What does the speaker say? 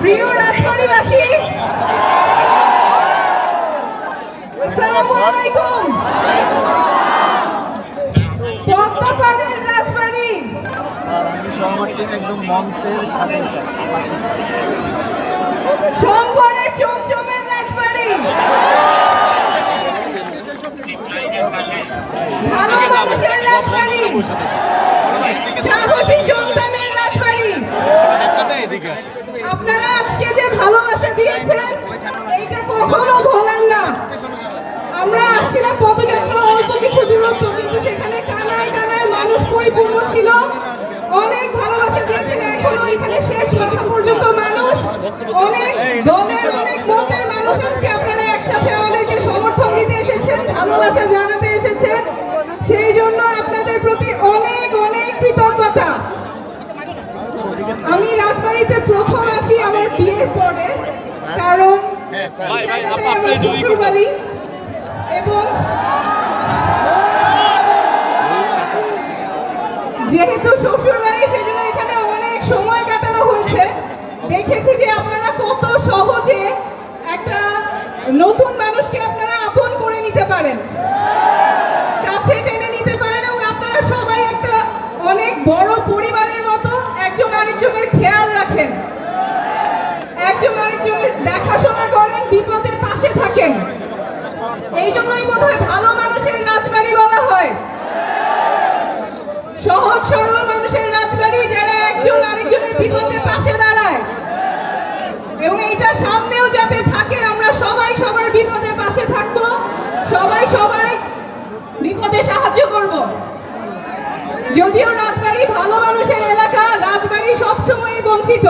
প্রিয় রাজবাড়িবাসী আলাইকুম পদ্মাপাড়ের রাজবাড়ি। স্যার আমি সহমত একদম মঞ্চের সাথে স্যার পাশে। স্যার ছিল। অনেক ভালোবাসা দিয়েছেন এখন ওইখানে শেষ মাথা পর্যন্ত মানুষ। অনেক দলের অনেক মতের মানুষ আজকে আপনারা একসাথে আমাদেরকে সমর্থন দিতে এসেছেন ভালোবাসা জানাতে এসেছেন। সেই জন্য আপনাদের প্রতি অনেক অনেক কৃতজ্ঞতা। আমি রাজবাড়িতে প্রথম আসি আমার বিয়ের পরে কারণ হ্যাঁ এখানে এবং বড় পরিবারের মতো একজন আরেকজনের খেয়াল রাখেন। একজন আরেকজনের দেখাশোনা করেন, বিপদের পাশে থাকেন। এই জন্যই বোধহয় ভালো মানুষের রাজবাড়ি বলা হয়। সহজ সরল মানুষের রাজবাড়ি যারা একজন আরেকজনের বিপদে পাশে দাঁড়ায়। এবং এইটা সামনেও যাতে থাকে, আমরা সবাই সবার বিপদে পাশে থাকব, সবাই সবাই বিপদে সাহায্য করব। যদিও রাজবাড়ি ভালো মানুষের এলাকা রাজবাড়ি সবসময় বঞ্চিত।